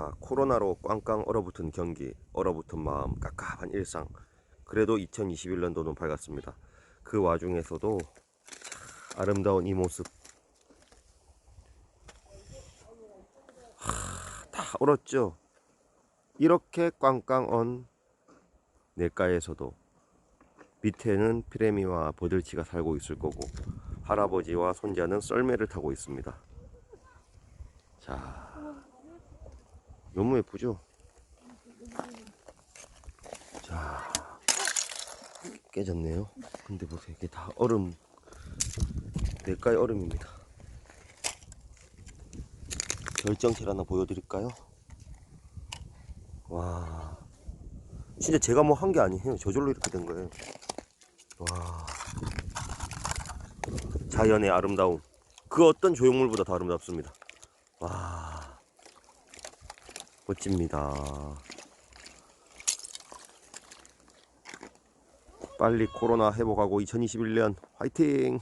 자, 코로나로 꽝꽝 얼어붙은 경기, 얼어붙은 마음, 깝깝한 일상. 그래도 2021년도는 밝았습니다. 그 와중에서도 참 아름다운 이 모습. 하, 다 얼었죠. 이렇게 꽝꽝 언 냇가에서도 밑에는 피레미와 버들치가 살고 있을 거고 할아버지와 손자는 썰매를 타고 있습니다. 자, 너무 예쁘죠? 자, 깨졌네요. 근데 보세요, 이게 다 얼음, 냇가의 얼음입니다. 결정체를 하나 보여드릴까요? 와, 진짜 제가 뭐 한 게 아니에요. 저절로 이렇게 된 거예요. 와, 자연의 아름다움. 그 어떤 조형물보다 더 아름답습니다. 와, 멋집니다. 빨리 코로나 회복하고 2021년 화이팅!